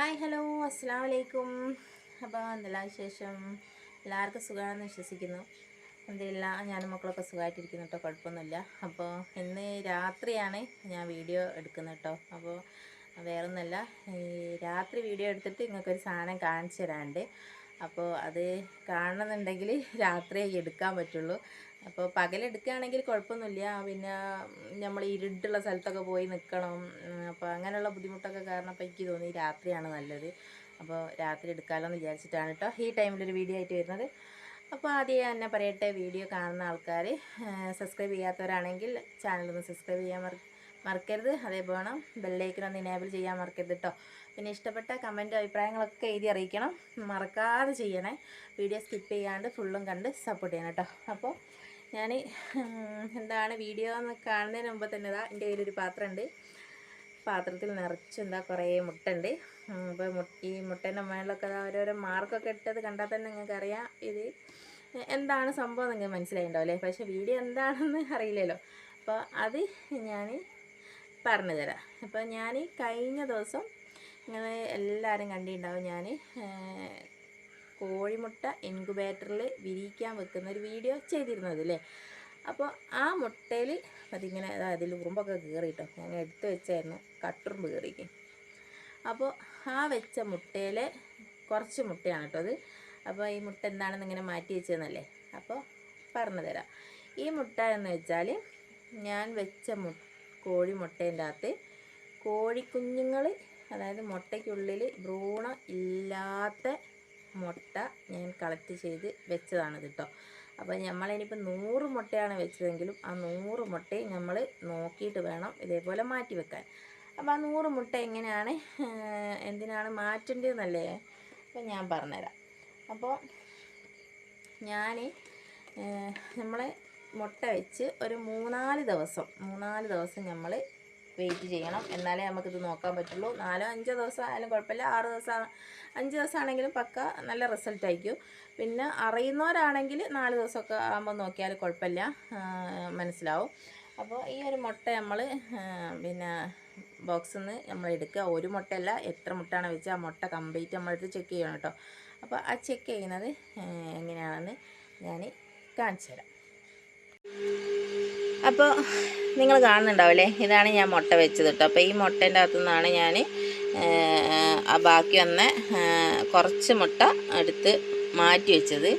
Hi hello അസ്സാം വലൈക്കും അപ്പോൾ എന്തെല്ലാം വിശേഷം? എല്ലാവർക്കും സുഖമാണെന്ന് വിശ്വസിക്കുന്നു. എന്തില്ല ഞാനും മക്കളൊക്കെ സുഖമായിട്ടിരിക്കുന്നു കേട്ടോ കുഴപ്പമൊന്നുമില്ല അപ്പോൾ ഇന്ന് രാത്രിയാണ് ഞാൻ വീഡിയോ എടുക്കുന്നത് കേട്ടോ അപ്പോൾ വേറൊന്നുമല്ല ഈ രാത്രി വീഡിയോ എടുത്തിട്ട് നിങ്ങൾക്കൊരു സാധനം കാണിച്ചു തരാണ്ട് അപ്പോൾ അത് കാണണമെന്നുണ്ടെങ്കിൽ രാത്രിയേ എടുക്കാൻ പറ്റുള്ളൂ. അപ്പോൾ പകലെടുക്കുകയാണെങ്കിൽ കുഴപ്പമൊന്നുമില്ല. പിന്നെ നമ്മൾ ഇരുട്ടുള്ള സ്ഥലത്തൊക്കെ പോയി നിൽക്കണം അപ്പോൾ അങ്ങനെയുള്ള ബുദ്ധിമുട്ടൊക്കെ കാരണം അപ്പോൾ എനിക്ക് തോന്നി രാത്രിയാണ് നല്ലത്. അപ്പോൾ രാത്രി എടുക്കാമല്ലോ എന്ന് വിചാരിച്ചിട്ടാണ് കേട്ടോ ഈ ടൈമിലൊരു വീഡിയോ ആയിട്ട് വരുന്നത്. അപ്പോൾ ആദ്യം തന്നെ പറയട്ടെ വീഡിയോ കാണുന്ന ആൾക്കാർ സബ്സ്ക്രൈബ് ചെയ്യാത്തവരാണെങ്കിൽ ചാനലൊന്ന് സബ്സ്ക്രൈബ് ചെയ്യാൻ മറ മറക്കരുത്. അതേപോലെ ബെല്ലൈക്കൺ ഒന്ന് ഇനേബിൾ ചെയ്യാൻ മറക്കരുത് കേട്ടോ പിന്നെ ഇഷ്ടപ്പെട്ട കമന്റ് അഭിപ്രായങ്ങളൊക്കെ എഴുതി അറിയിക്കണം. മറക്കാതെ ചെയ്യണേ. വീഡിയോ സ്കിപ്പ് ചെയ്യാണ്ട് ഫുള്ളും കണ്ട് സപ്പോർട്ട് ചെയ്യണം കേട്ടോ അപ്പോൾ ഞാൻ എന്താണ് വീഡിയോ കാണുന്നതിന് മുമ്പ് തന്നെ ഇതാ എന്റെ കയ്യിലൊരു പാത്രമുണ്ട് പാത്രത്തിൽ നിറച്ച് എന്താ കുറേ മുട്ടുണ്ട്. അപ്പോൾ മുട്ട ഈ മുട്ടേന്റെ മേളിലൊക്കെ ഓരോരോ മാർക്കൊക്കെ ഇട്ടത് കണ്ടാൽ തന്നെ നിങ്ങൾക്ക് അറിയാം ഇത്. എന്താണ് സംഭവം നിങ്ങൾക്ക് മനസ്സിലായിണ്ടാവും അല്ലേ? പക്ഷേ വീഡിയോ എന്താണെന്ന് അറിയില്ലല്ലോ. അപ്പോൾ അത് ഞാൻ പറഞ്ഞു തരാം അപ്പോൾ ഞാൻ കഴിഞ്ഞ ദിവസം നിങ്ങൾ എല്ലാവരും കണ്ടിട്ടുണ്ടാവും ഞാൻ കോഴിമുട്ട ഇൻക്യുബേറ്ററിൽ വിരിയിക്കാൻ വെക്കുന്ന ഒരു വീഡിയോ ചെയ്തിരുന്നത് അല്ലേ അപ്പോൾ ആ മുട്ടയിൽ അതിങ്ങനെ അതാ അതിൽ ഉറുമ്പൊക്കെ കീറിയിട്ടോ. ഞാൻ എടുത്തു വെച്ചായിരുന്നു കട്ടുറുമ്പ് കീറിക്ക്. അപ്പോൾ ആ വെച്ച മുട്ടയിൽ കുറച്ച് മുട്ടയാണ് കേട്ടോ അത്. അപ്പോൾ ഈ മുട്ട എന്താണെന്ന് ഇങ്ങനെ മാറ്റി വെച്ചതെന്നല്ലേ അപ്പോൾ പറഞ്ഞു തരാം. ഈ മുട്ട എന്ന് വെച്ചാൽ ഞാൻ വെച്ച മു കോഴി മുട്ടേന്റെ അകത്ത് കോഴിക്കുഞ്ഞുങ്ങൾ അതായത് മുട്ടയ്ക്കുള്ളിൽ ഭ്രൂണം ഇല്ലാത്ത മുട്ട ഞാൻ കളക്ട് ചെയ്ത് വെച്ചതാണ് കേട്ടോ അപ്പോൾ നമ്മളിനിപ്പോൾ നൂറ് മുട്ടയാണ് വെച്ചതെങ്കിലും ആ നൂറ് മുട്ടയും നമ്മൾ നോക്കിയിട്ട് വേണം ഇതേപോലെ മാറ്റി വെക്കാൻ. അപ്പോൾ ആ നൂറ് മുട്ട എങ്ങനെയാണ്? എന്തിനാണ് മാറ്റേണ്ടതെന്നല്ലേ അപ്പോൾ ഞാൻ പറഞ്ഞുതരാം. അപ്പോൾ ഞാൻ നമ്മൾ മുട്ട വെച്ച് ഒരു മൂന്നാൽ ദിവസം മൂന്നാൽ ദിവസം നമ്മൾ വെയിറ്റ് ചെയ്യണം. എന്നാലേ നമുക്കിത് നോക്കാൻ പറ്റുള്ളൂ. നാലോ അഞ്ചോ ദിവസം ആയാലും കുഴപ്പമില്ല. ആറ് ദിവസം അഞ്ച് ദിവസം ആണെങ്കിലും പക്ക നല്ല റിസൾട്ട് ആയിരിക്കും. പിന്നെ അറിയുന്നവരാണെങ്കിൽ നാല് ദിവസമൊക്കെ ആകുമ്പോൾ നോക്കിയാൽ കുഴപ്പമില്ല. മനസ്സിലാവും. അപ്പോൾ ഈ ഒരു മുട്ട നമ്മൾ പിന്നെ ബോക്സിൽ നിന്ന് നമ്മൾ എടുക്കുക. ഒരു മുട്ടയല്ല എത്ര മുട്ടയാണ് വെച്ചാൽ ആ മുട്ട കംപ്ലീറ്റ് നമ്മളെടുത്ത് ചെക്ക് ചെയ്യണം കേട്ടോ. അപ്പോൾ ആ ചെക്ക് ചെയ്യുന്നത് എങ്ങനെയാണെന്ന് ഞാൻ കാണിച്ചു തരാം അപ്പോൾ നിങ്ങൾ കാണുന്നുണ്ടാവില്ലേ ഇതാണ് ഞാൻ മുട്ട വെച്ചത് കേട്ടോ. അപ്പോൾ ഈ മുട്ടേന്റെ അകത്തു നിന്നാണ് ഞാൻ ബാക്കി വന്ന കുറച്ച് മുട്ട എടുത്ത് മാറ്റി വെച്ചത്.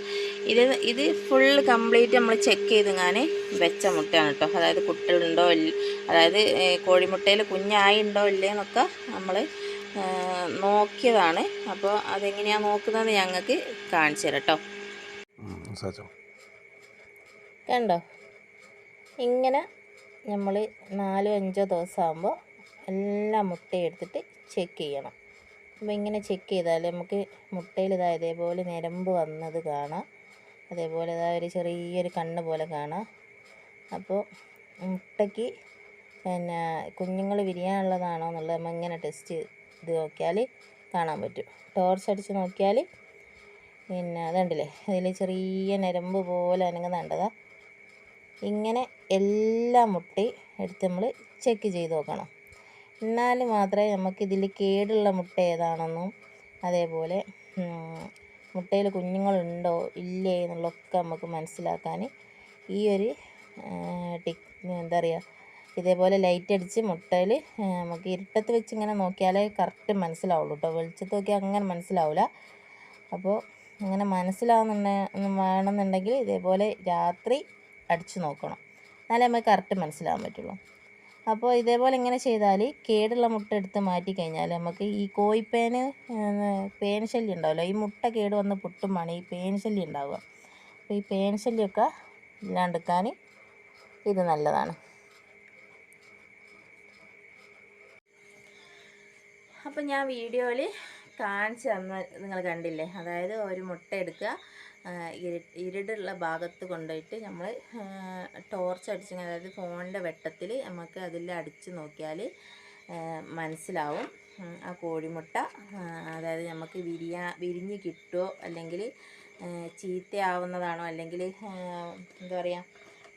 ഇത് ഇത് ഫുള്ള് കംപ്ലീറ്റ് നമ്മൾ ചെക്ക് ചെയ്ത് ഞാൻ വെച്ച മുട്ടയാണ് കേട്ടോ. അതായത് കുട്ടികളുണ്ടോ ഇല്ല അതായത് കോഴിമുട്ടയിൽ കുഞ്ഞായിണ്ടോ ഇല്ലേ എന്നൊക്കെ നമ്മൾ നോക്കിയതാണ്. അപ്പോൾ അതെങ്ങനെയാണ് നോക്കുന്നത് ഞങ്ങൾക്ക് കാണിച്ചു തരാം കേട്ടോ. കണ്ടോ? ഇങ്ങനെ നമ്മൾ നാലോ അഞ്ചോ ദിവസം ആകുമ്പോൾ എല്ലാ മുട്ടയും എടുത്തിട്ട് ചെക്ക് ചെയ്യണം. അപ്പോൾ ഇങ്ങനെ ചെക്ക് ചെയ്താൽ നമുക്ക് മുട്ടയിൽ ഇതാ ഇതേപോലെ നിരമ്പ് വന്നത് കാണാം. അതേപോലെ ഇതാ ഒരു ചെറിയൊരു കണ്ണ് പോലെ കാണാം. അപ്പോൾ മുട്ടയ്ക്ക് പിന്നെ കുഞ്ഞുങ്ങൾ വിരിയാനുള്ളതാണോ എന്നുള്ളത് നമ്മൾ ഇങ്ങനെ ടെസ്റ്റ് ഇത് നോക്കിയാൽ കാണാൻ പറ്റും. ടോർച്ച് അടിച്ച് നോക്കിയാൽ പിന്നെ അതുണ്ടല്ലേ അതിൽ ചെറിയ നരമ്പ് പോലെ അനങ്ങുന്നുണ്ടതാ. ഇങ്ങനെ എല്ലാം മുട്ടി എടുത്ത് നമ്മൾ ചെക്ക് ചെയ്ത് നോക്കണം. എന്നാൽ മാത്രമേ നമുക്കിതിൽ കേടുള്ള മുട്ട ഏതാണെന്നും അതേപോലെ മുട്ടയിൽ കുഞ്ഞുങ്ങളുണ്ടോ ഇല്ലേ എന്നുള്ളതൊക്കെ നമുക്ക് മനസ്സിലാക്കാൻ ഈ ഒരു ടിക് എന്താ പറയുക ഇതേപോലെ ലൈറ്റ് അടിച്ച് മുട്ടയിൽ നമുക്ക് ഇരുട്ടത്ത് വെച്ച് ഇങ്ങനെ നോക്കിയാലേ കറക്റ്റ് മനസ്സിലാവുള്ളൂ കേട്ടോ വെളിച്ചത്ത് നോക്കിയാൽ അങ്ങനെ മനസ്സിലാവില്ല അപ്പോൾ അങ്ങനെ മനസ്സിലാവുന്നുണ്ടെ വേണമെന്നുണ്ടെങ്കിൽ ഇതേപോലെ രാത്രി അടിച്ചു നോക്കണം. എന്നാലേ നമുക്ക് കറക്റ്റ് മനസ്സിലാവാൻ പറ്റുള്ളൂ. അപ്പോൾ ഇതേപോലെ ഇങ്ങനെ ചെയ്താൽ കേടുള്ള മുട്ട എടുത്ത് മാറ്റി കഴിഞ്ഞാൽ നമുക്ക് ഈ കോഴിപ്പേന് പേൻ ശല്യം ഉണ്ടാവില്ല ഈ മുട്ട കേട് വന്ന് പൊട്ടുമ്പോഴാണ് ഈ പേൻ ശല്യം ഉണ്ടാവുക. അപ്പോൾ ഈ പേൻ ശല്യമൊക്കെ ഇല്ലാണ്ടെടുക്കാൻ ഇത് നല്ലതാണ്. അപ്പോൾ ഞാൻ വീഡിയോയിൽ കാണിച്ചു തന്ന നിങ്ങൾ കണ്ടില്ലേ? അതായത് ഒരു മുട്ട എടുക്കുക ഇരുടുള്ള ഭാഗത്ത് കൊണ്ടുപോയിട്ട് നമ്മൾ ടോർച്ച് അടിച്ച് അതായത് ഫോണിന്റെ വെട്ടത്തിൽ നമുക്ക് അതിൽ അടിച്ച് നോക്കിയാൽ മനസ്സിലാവും. ആ കോഴിമുട്ട അതായത് നമുക്ക് വിരിയാ വിരിഞ്ഞ് കിട്ടുമോ അല്ലെങ്കിൽ ചീത്തയാവുന്നതാണോ? അല്ലെങ്കിൽ എന്താ പറയുക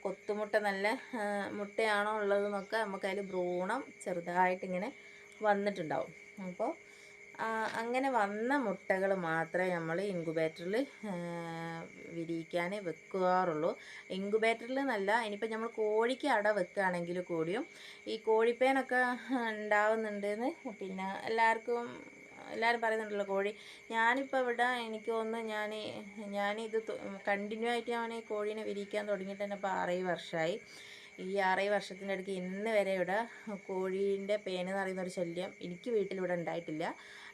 കൊത്തുമുട്ട നല്ല മുട്ടയാണോ ഉള്ളതെന്നൊക്കെ നമുക്കതിൽ ഭ്രൂണം ചെറുതായിട്ടിങ്ങനെ വന്നിട്ടുണ്ടാവും. അപ്പോൾ അങ്ങനെ വന്ന മുട്ടകൾ മാത്രമേ നമ്മൾ ഇൻക്യുബേറ്ററിൽ വിരിയിക്കാൻ വെക്കാറുള്ളൂ ഇൻക്യുബേറ്ററിൽ നല്ല ഇനിയിപ്പോൾ നമ്മൾ കോഴിക്ക് അട വെക്കുകയാണെങ്കിൽ കൂടിയും ഈ കോഴിപ്പേനൊക്കെ ഉണ്ടാവുന്നുണ്ടെന്ന് പിന്നെ എല്ലാവർക്കും എല്ലാവരും പറയുന്നുണ്ടല്ലോ കോഴി. ഞാനിപ്പോൾ ഇവിടെ എനിക്ക് തോന്നുന്നു ഞാൻ ഞാനിത് കണ്ടിന്യൂ ആയിട്ട് ഞാൻ കോഴീനെ വിരിയിക്കാൻ തുടങ്ങിയിട്ട് തന്നെ ഇപ്പോൾ ആറേഴ് വർഷമായി. ഈ ആറേ വർഷത്തിന്റെ ഇടയ്ക്ക് ഇന്ന് വരെ ഇവിടെ കോഴീന്റെ പേന് എന്ന് പറയുന്ന ഒരു ശല്യം എനിക്ക് വീട്ടിലിവിടെ ഉണ്ടായിട്ടില്ല.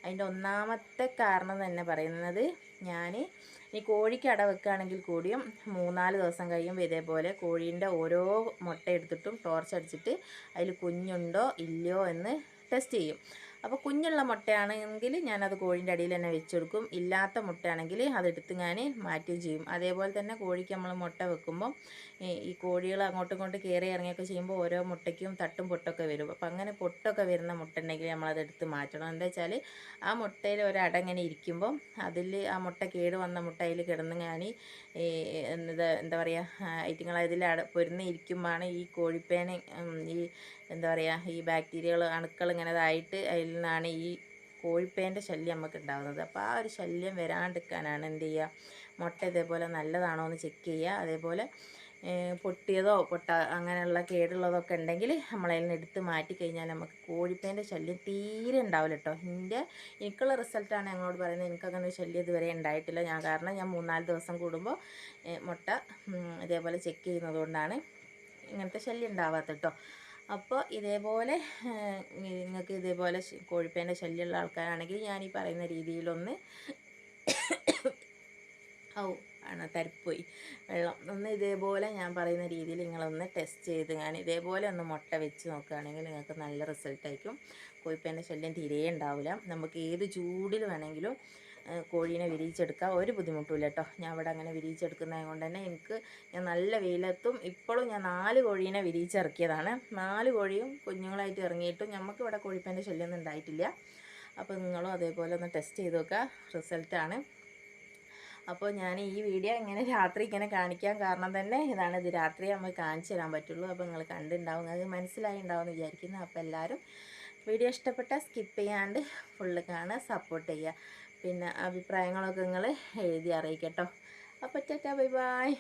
അതിന്റെ ഒന്നാമത്തെ കാരണം തന്നെ പറയുന്നത് ഞാൻ ഈ കോഴിക്ക് അട വെക്കുകയാണെങ്കിൽ കൂടിയും മൂന്നാൽ ദിവസം കഴിയുമ്പോൾ ഇതേപോലെ കോഴീന്റെ ഓരോ മുട്ട എടുത്തിട്ടും ടോർച്ച് അടിച്ചിട്ട് അതിൽ കുഞ്ഞുണ്ടോ ഇല്ലയോ എന്ന് ടെസ്റ്റ് ചെയ്യും. അപ്പോൾ കുഞ്ഞുള്ള മുട്ടയാണെങ്കിൽ ഞാനത് കോഴീന്റെ അടിയിൽ തന്നെ വെച്ചെടുക്കും. ഇല്ലാത്ത മുട്ടയാണെങ്കിൽ അതെടുത്ത് ഞാൻ മാറ്റുകയും ചെയ്യും. അതേപോലെ തന്നെ കോഴിക്ക് നമ്മൾ മുട്ട വെക്കുമ്പം ഈ- കോഴികൾ അങ്ങോട്ടും ഇങ്ങോട്ടും കയറി ഇറങ്ങിയൊക്കെ ചെയ്യുമ്പോൾ ഓരോ മുട്ടയ്ക്കും തട്ടും പൊട്ടൊക്കെ വരും. അപ്പോൾ അങ്ങനെ പൊട്ടൊക്കെ വരുന്ന മുട്ട ഉണ്ടെങ്കിൽ നമ്മളത് എടുത്ത് മാറ്റണം. എന്താ വെച്ചാൽ ആ മുട്ടയിൽ ഒരടങ്ങനെ ഇരിക്കുമ്പം അതിൽ ആ മുട്ട കേട് വന്ന മുട്ടയിൽ കിടന്ന് ഞാൻ എന്താ പറയുക ഐറ്റങ്ങൾ അതിൽ പൊരുന്ന് ഇരിക്കുമ്പോഴാണ് ഈ കോഴിപ്പേന ഈ എന്താ പറയുക ഈ ബാക്ടീരിയകൾ അണുക്കൾ ഇങ്ങനെ ഇതായിട്ട് അതിൽ നിന്നാണ് ഈ കോഴിപ്പേന്റെ ശല്യം നമുക്ക് ഉണ്ടാകുന്നത് അപ്പോൾ ആ ഒരു ശല്യം വരാണ്ടിരിക്കാനാണ് എന്ത് ചെയ്യുക മുട്ട ഇതേപോലെ നല്ലതാണോ എന്ന് ചെക്ക് ചെയ്യുക അതേപോലെ പൊട്ടിയതോ പൊട്ട അങ്ങനെയുള്ള കേടുള്ളതൊക്കെ ഉണ്ടെങ്കിൽ നമ്മളതിൽ നിന്ന് എടുത്ത് മാറ്റി കഴിഞ്ഞാൽ നമുക്ക് കോഴിപ്പേന്റെ ശല്യം തീരെ ഉണ്ടാവില്ല കേട്ടോ എന്റെ എനിക്കുള്ള റിസൾട്ടാണ് ഞങ്ങളോട് പറയുന്നത് എനിക്കങ്ങനെ ഒരു ശല്യം ഇതുവരെ ഉണ്ടായിട്ടില്ല. ഞാൻ കാരണം ഞാൻ മൂന്നാൽ ദിവസം കൂടുമ്പോൾ മുട്ട ഇതേപോലെ ചെക്ക് ചെയ്യുന്നത് കൊണ്ടാണ് ഇങ്ങനത്തെ ശല്യം ഉണ്ടാവാത്ത കേട്ടോ അപ്പോൾ ഇതേപോലെ നിങ്ങൾക്ക് ഇതേപോലെ കോഴിപ്പേന്റെ ശല്യമുള്ള ആൾക്കാരാണെങ്കിൽ ഞാൻ ഈ പറയുന്ന രീതിയിലൊന്ന് ഔ ആണ് തരിപ്പോയി. വെള്ളം. ഒന്ന് ഇതേപോലെ ഞാൻ പറയുന്ന രീതിയിൽ നിങ്ങളൊന്ന് ടെസ്റ്റ് ചെയ്ത് ഞാൻ ഇതേപോലെ ഒന്ന് മുട്ട വെച്ച് നോക്കുകയാണെങ്കിൽ നിങ്ങൾക്ക് നല്ല റിസൾട്ടായിരിക്കും. കോഴിപ്പേന്റെ ശല്യം തീരെ ഉണ്ടാവില്ല. നമുക്ക് ഏത് ചൂടിൽ വേണമെങ്കിലും കോഴീനെ വിരിയിച്ചെടുക്കാം ഒരു ബുദ്ധിമുട്ടുമില്ല കേട്ടോ. ഞാൻ ഇവിടെ അങ്ങനെ വിരിയിച്ചെടുക്കുന്നത് കൊണ്ട് തന്നെ എനിക്ക് ഞാൻ നല്ല വെയിലത്തും ഇപ്പോഴും ഞാൻ നാല് കോഴീനെ വിരിയിച്ചിറക്കിയതാണ്. നാല് കോഴിയും കുഞ്ഞുങ്ങളായിട്ട് ഇറങ്ങിയിട്ടും നമുക്ക് ഇവിടെ കോഴിപ്പേന്റെ ശല്യമൊന്നും ഉണ്ടായിട്ടില്ല. അപ്പോൾ നിങ്ങളും അതേപോലെ ഒന്ന് ടെസ്റ്റ് ചെയ്ത് നോക്കുക റിസൾട്ടാണ് അപ്പോൾ ഞാൻ ഈ വീഡിയോ ഇങ്ങനെ രാത്രി ഇങ്ങനെ കാണിക്കാൻ കാരണം തന്നെ ഇതാണ്. ഇത് രാത്രി നമ്മൾ കാണിച്ചു തരാൻ പറ്റുള്ളൂ. അപ്പോൾ നിങ്ങൾ കണ്ടിട്ടുണ്ടാവും അത് മനസ്സിലായി ഉണ്ടാവും എന്ന് വിചാരിക്കുന്നു. അപ്പോൾ എല്ലാവരും വീഡിയോ ഇഷ്ടപ്പെട്ടാൽ സ്കിപ്പ് ചെയ്യാണ്ട് ഫുള്ള് കാണുക സപ്പോർട്ട് ചെയ്യുക. പിന്നെ അഭിപ്രായങ്ങളൊക്കെ നിങ്ങൾ എഴുതി അറിയിക്കട്ടോ. അപ്പോൾ ടാറ്റാ ബൈ ബൈ.